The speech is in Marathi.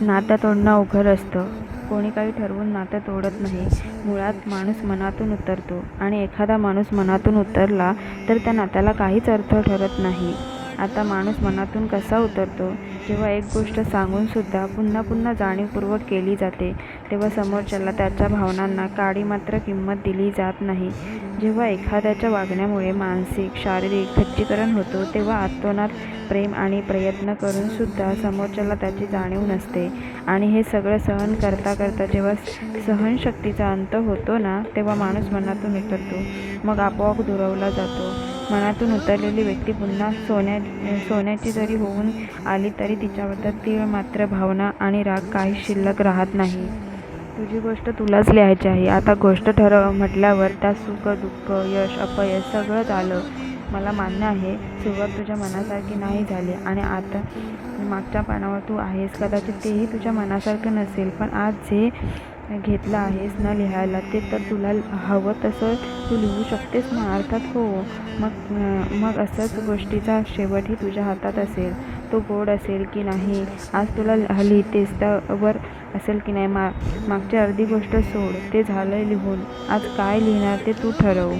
नातं तोडणं अवघड असतं. कोणी काही ठरवून नातं तोडत नाही. मुळात माणूस मनातून उतरतो. आणि एखादा माणूस मनातून उतरला तर त्या नात्याला काहीच अर्थ ठरत नाही. आता माणूस मनातून कसा उतरतो? जेव्हा एक गोष्ट सांगूनसुद्धा पुन्हा पुन्हा जाणीवपूर्वक केली जाते. तेव्हा समोरच्याला त्याच्या भावनांना काळी मात्र किंमत दिली जात नाही. जेव्हा एखाद्याच्या वागण्यामुळे मानसिक शारीरिक खच्चीकरण होतो तेव्हा आत्मनात प्रेम आणि प्रयत्न करूनसुद्धा समोरच्याला त्याची जाणीव नसते. आणि हे सगळं सहन करता करता जेव्हा सहनशक्तीचा अंत होतो ना तेव्हा माणूस मनातून उतरतो. मग आपोआप दुरावला जातो. मनातून उतरलेली व्यक्ती पुन्हा सोन्या सोन्याची जरी होऊन आली तरी तिच्याबद्दल ती मात्र भावना आणि राग काही शिल्लक राहत नाही. तुझी गोष्ट तुलाच लिहायची आहे. आता गोष्ट ठरव म्हटल्यावर त्यात सुख दुःख यश अपयश सगळंच आलं मला मान्य आहे सुरुवात तुझ्या मनासारखी नाही झाली आणि आता मागच्या पानावर तू आहेस. कदाचित तेही तुझ्या मनासारखं नसेल पण आज जे घेतला आहेस ना लिहायला ते तर तुला हवं तसं तू लिहू शकतेस ना अर्थात हो. मग मग असंच गोष्टीचा शेवटही तुझ्या हातात असेल तो गोड असेल की नाही आज तुला लिहितेस त्यावर असेल की नाही मा मागची अर्धी गोष्ट सोड ते झालं लिहून आज काय लिहिणार ते तू ठरव.